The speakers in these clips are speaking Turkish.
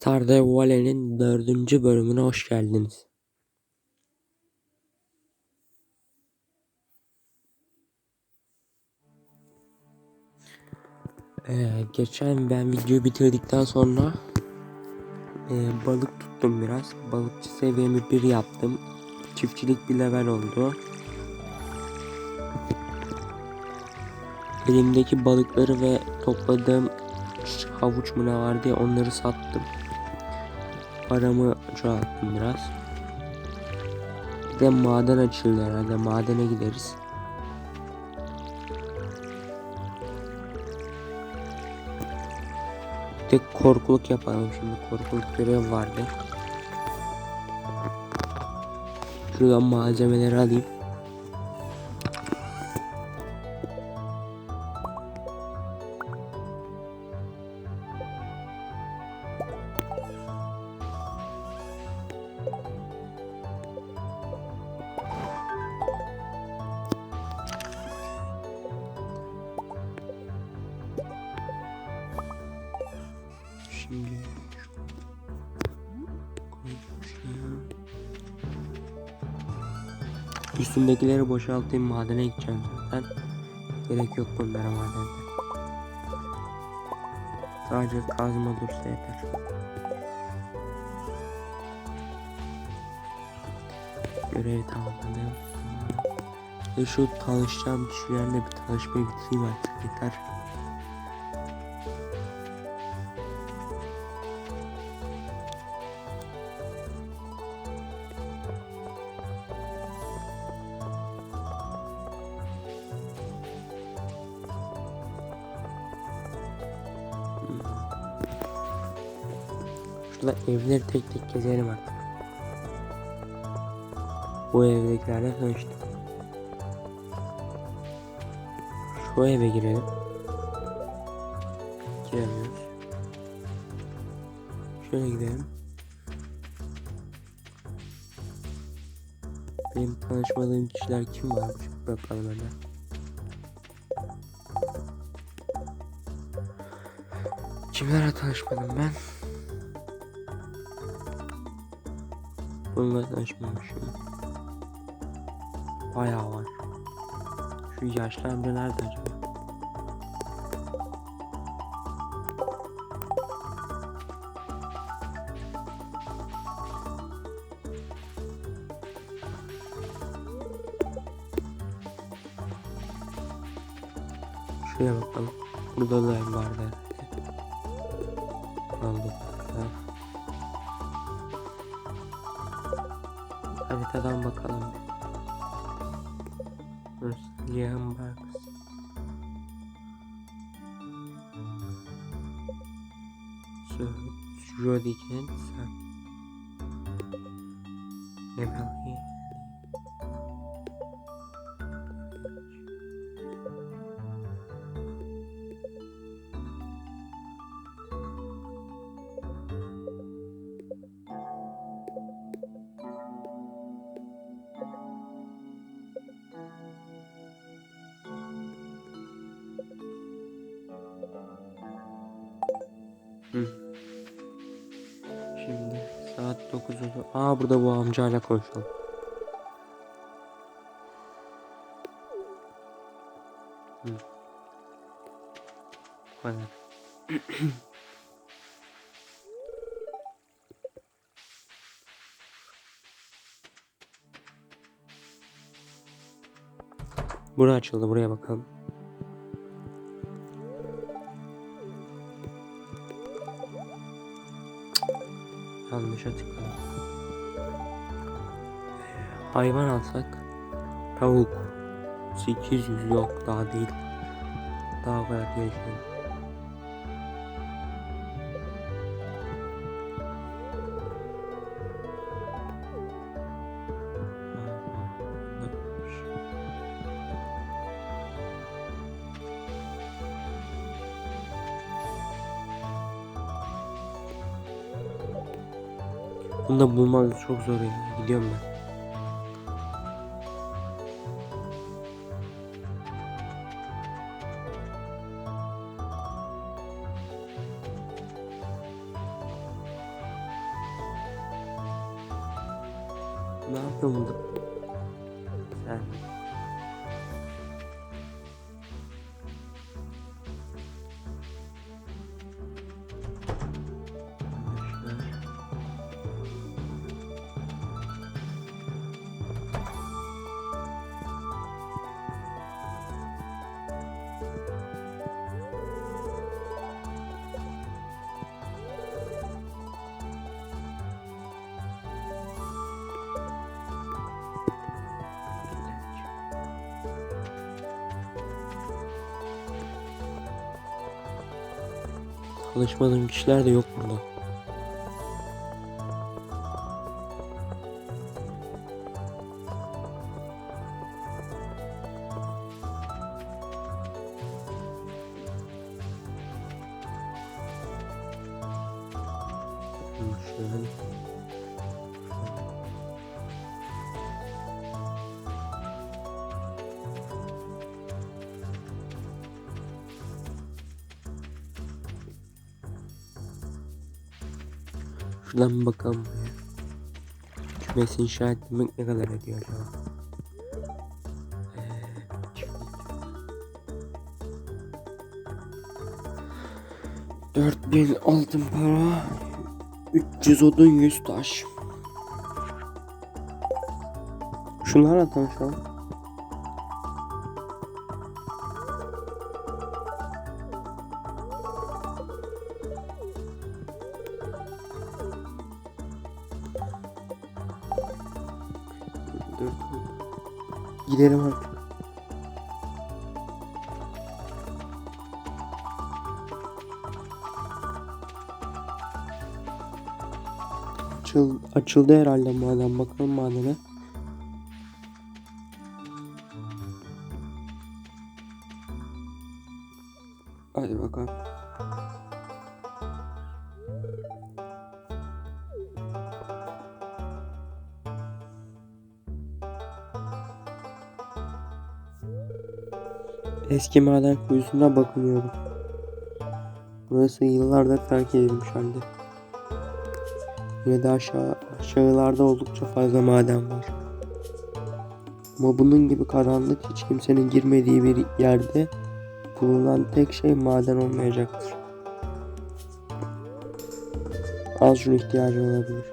Stardew Valley'nin dördüncü bölümüne hoş geldiniz. Ee, geçen ben videoyu bitirdikten sonra e, balık tuttum biraz. Balıkçı seviyemi bir yaptım. Çiftçilik bir level oldu. Elimdeki balıkları ve topladığım havuç mu ne var diye onları sattım. Paramı çoğalttım biraz. Bir de maden açıldı herhalde. Madene gideriz. Bir de korkuluk yapalım şimdi. Korkuluk görev vardı. Şuradan malzemeleri alayım. Üstündekileri boşaltayım madene gideceğim zaten. Gerek yok bunlara madende. Sadece kazma dursa yeter. Görevi tamamladım. Ve şu tanışacağım kişilerle bir tanışmayı bitireyim artık yeter. Evleri tek tek gezelim artık. Bu evdekilerle tanıştık. Şu eve girelim. Giremiyoruz. Şöyle gidelim. Benim tanışmadığım kişiler kim varmış? Bakalım hemen. Kimlerle tanışmadım ben? Bununla tanışmamışım. Bayağı var. Şu yaşlı amca nerede acaba? Şuraya bakalım. Burada da ev vardı herhalde. Haritadan bakalım. Liam Barks. So, Jody Kent, sen. Emily. Aa burada bu amcayla konuşalım. Hı. Hadi. Bura açıldı buraya bakalım. Yanlışa tıkladım. Hayvan alsak. Tavuk. 800 yok daha değil. Daha o kadar gelişmedim. Bunu da bulmak çok zor ya. Gidiyorum ben. Tanışmadığım kişiler de yok burada. Şuradan bir bakalım buraya. Kümes inşa etmek ne kadar ediyor acaba? Ee, Dört bin altın para 300 odun 100 taş Şunlarla tanışalım Dur. Gidelim artık. Açıl, açıldı herhalde maden. Bakalım madene. Eski maden kuyusuna bakınıyorum. Burası yıllardır terk edilmiş halde. Yine de aşağı, aşağılarda oldukça fazla maden var. Ama bunun gibi karanlık hiç kimsenin girmediği bir yerde bulunan tek şey maden olmayacaktır. Az şuna ihtiyacı olabilir.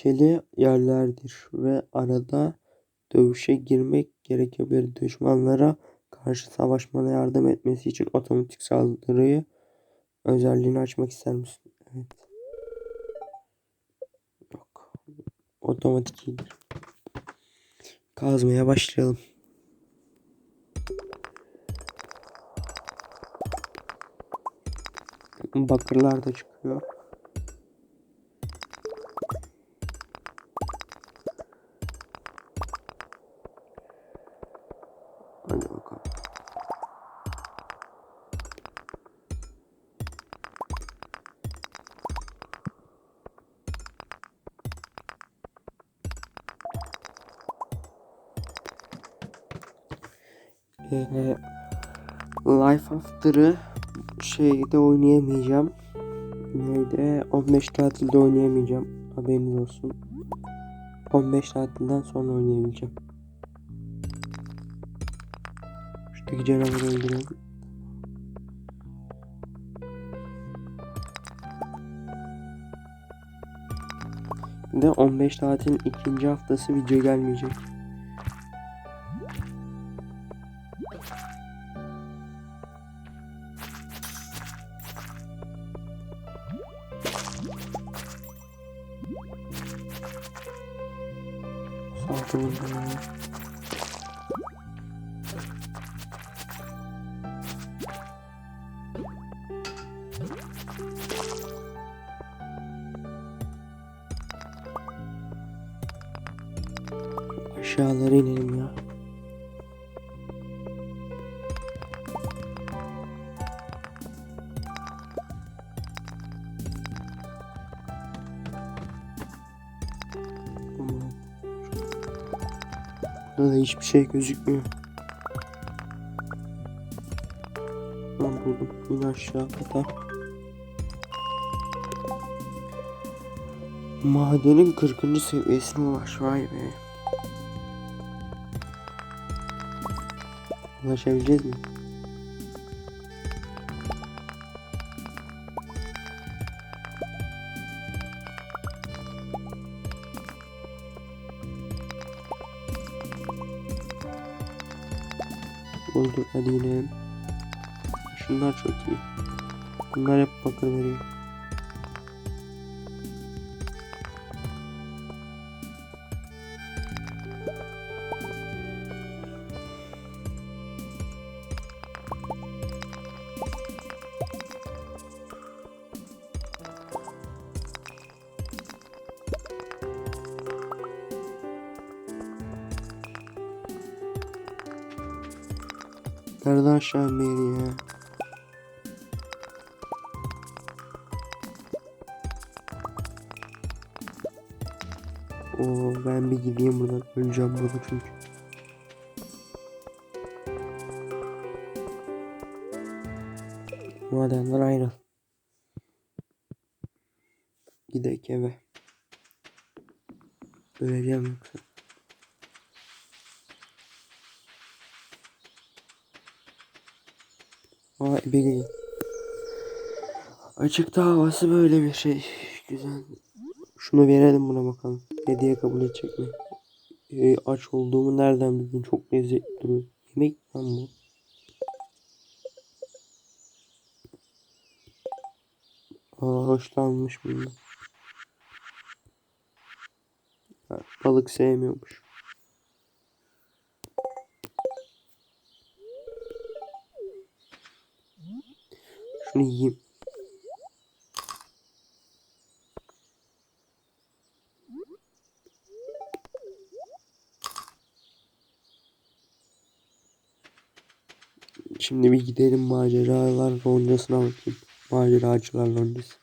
Tehlikeli yerlerdir ve arada dövüşe girmek gerekebilir. Düşmanlara karşı savaşmana yardım etmesi için otomatik saldırıyı özelliğini açmak ister misin? Evet. Yok. Otomatik. Kazmaya başlayalım. Bakırlar da çıkıyor. Ee, Life After'ı şeyde oynayamayacağım. Neydi? 15 tatilde oynayamayacağım. Haberiniz olsun. 15 tatilden sonra oynayabileceğim. Şuradaki canavarı öldürelim. De 15 tatilin ikinci haftası video gelmeyecek. I'll Burada da hiçbir şey gözükmüyor. Ben buldum. İn aşağı kata. Madenin 40. seviyesine ulaş. Vay be. Ulaşabileceğiz mi? Şunlar çok iyi. Bunlar hep bakır veriyor. Nereden aşağı inmeyi ya? Oo ben bir gideyim buradan. Öleceğim burada çünkü. Madenler ayrı. Gidek eve. Öleceğim yoksa. Aa ebe Açıkta havası böyle bir şey. Güzel. Şunu verelim buna bakalım. Hediye kabul edecek mi? Ee, aç olduğumu nereden bildin? Çok lezzetli duruyor. Yemek lan bu. Aa hoşlanmış bundan. Balık sevmiyormuş. Şunu yiyeyim. Şimdi bir gidelim maceralar loncasına bakayım. Maceracılar loncası.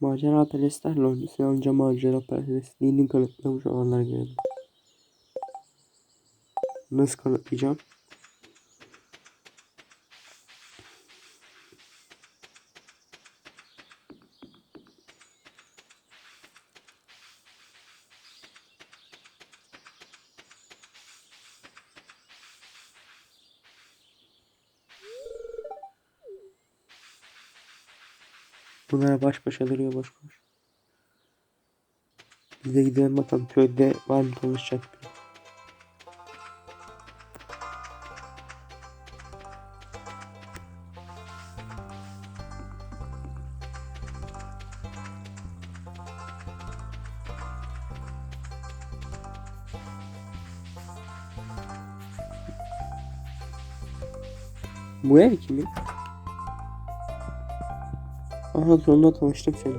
Macera perestler loncası yalnızca macera perestliğini kanıtlamış olanlar geldi. Nasıl kanıtlayacağım? Bunlar baş başa duruyor boş boş. Biz de gidelim bakalım köyde var mı tanışacak biri. Bu ev kimin? Aha sonunda tanıştım seninle.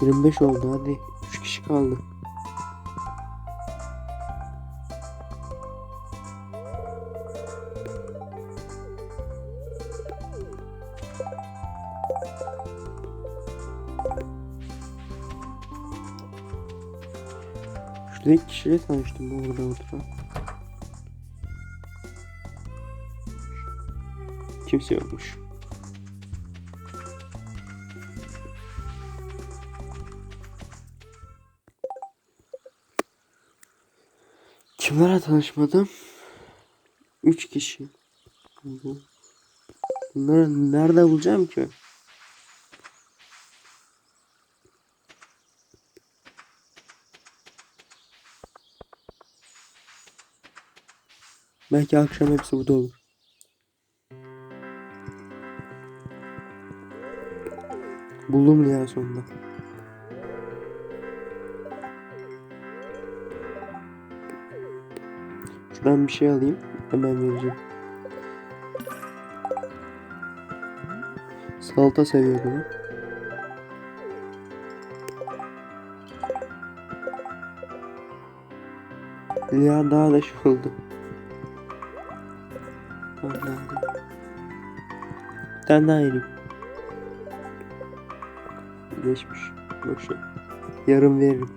Yirmi beş oldu hadi. Üç kişi kaldı. Şurada ilk kişiyle tanıştım bu burada oturan. Kimse yokmuş. Kimlerle tanışmadım? Üç kişi. Bu- Bunları nerede bulacağım ki? Belki akşam hepsi burada olur. Buldum ya sonunda. Şuradan bir şey alayım. Hemen vereceğim. Salata seviyor bunu. Ya daha da şey oldu. Tamam aldım. Bir. Geçmiş. Boşver. Yarın veririm.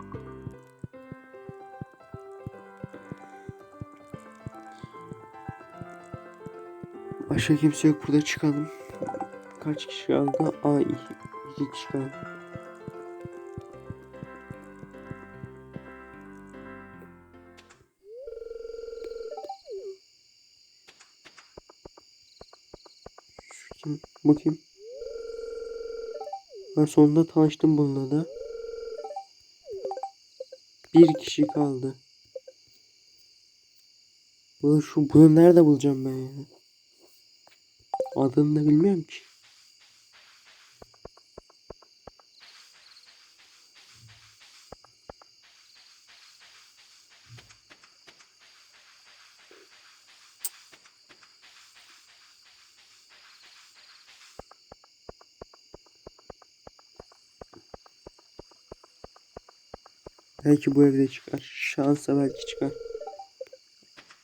Başka kimse yok burada çıkalım. Kaç kişi kaldı? İki, iki kişi kaldı. Kim? Ben sonunda tanıştım bununla da. Bir kişi kaldı. Şu bunu nerede bulacağım ben ya? Adını da bilmiyorum ki. Belki bu evde çıkar. Şansa belki çıkar.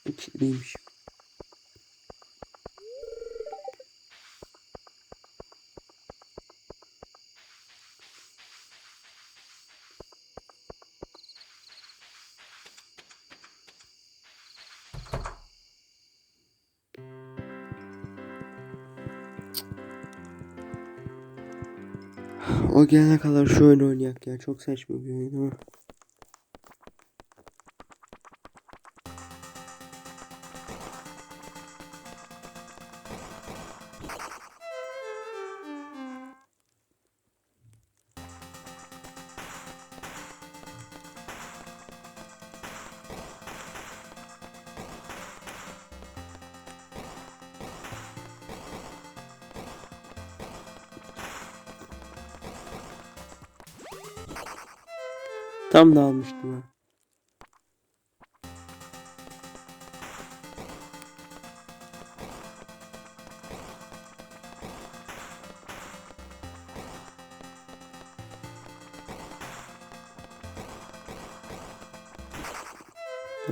İkiliymiş. O gelene kadar oyunu oynayak ya. Çok saçma bir oyun ama. Tam da almıştım ha.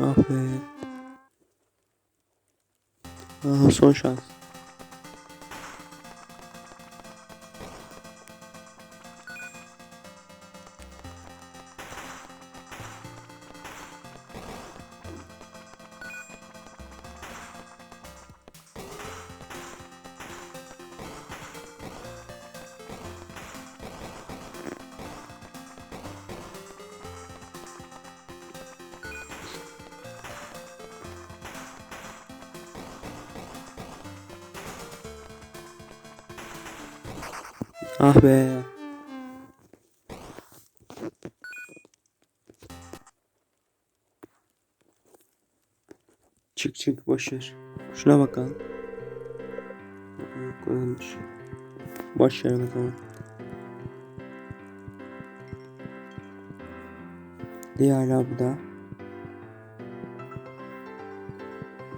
Ah be. Aha son şans. Ah be. Çık çık boş ver. Şuna bakalım. Koyulmuş. Boş ver bakalım. Diye hala bu da.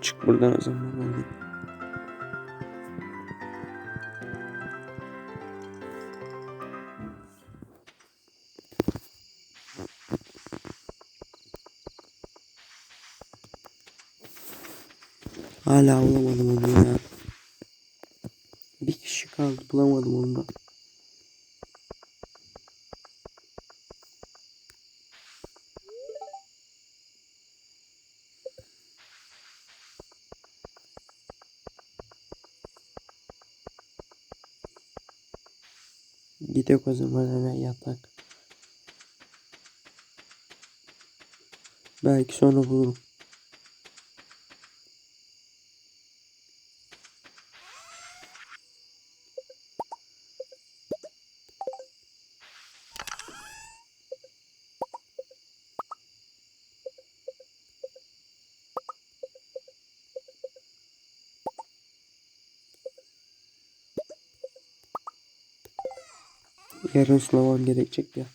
Çık buradan o zaman. Hala bulamadım onu ya. Bir kişi kaldı bulamadım onu da. Gidiyor o zaman hemen yatak. Belki sonra bulurum. Yarın sınavım gerekecek ya.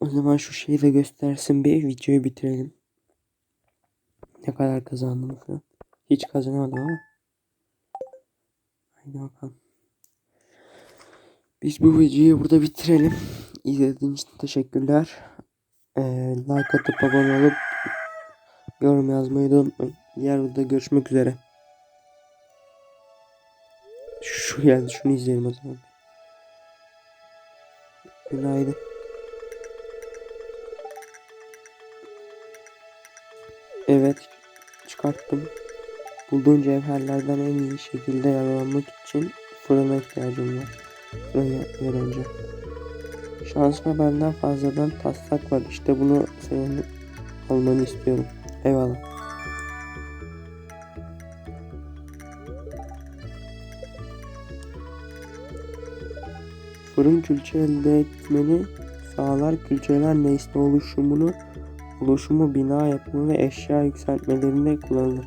O zaman şu şeyi de göstersin bir videoyu bitirelim. Ne kadar kazandım falan. Hiç kazanamadım ama. Haydi bakalım. Biz bu videoyu burada bitirelim. İzlediğiniz için teşekkürler. Ee, like atıp abone olup yorum yazmayı da unutmayın. Diğer videoda görüşmek üzere. Şu geldi şunu izleyelim o zaman. Günaydın. Evet çıkarttım. Bulduğum cevherlerden en iyi şekilde yararlanmak için fırına ihtiyacım var. Fırına yer önce. Şansıma benden fazladan taslak var. İşte bunu senin almanı istiyorum. Eyvallah. Fırın külçe elde etmeni sağlar. Külçeler nesne oluşumunu, oluşumu, bina yapımı ve eşya yükseltmelerinde kullanılır.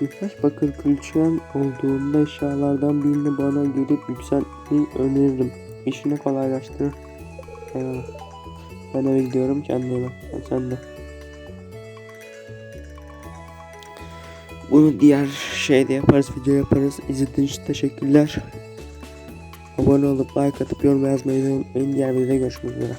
Birkaç bakır külçem olduğunda eşyalardan birini bana gelip yükseltmeyi öneririm. İşini kolaylaştırır. Eyvallah. Ben eve gidiyorum kendine iyi bak. Sen- Sen de. Bunu diğer şeyde yaparız, video yaparız. İzlediğiniz için teşekkürler. Abone olup like atıp yorum yazmayı unutmayın. Diğer videoda görüşmek üzere.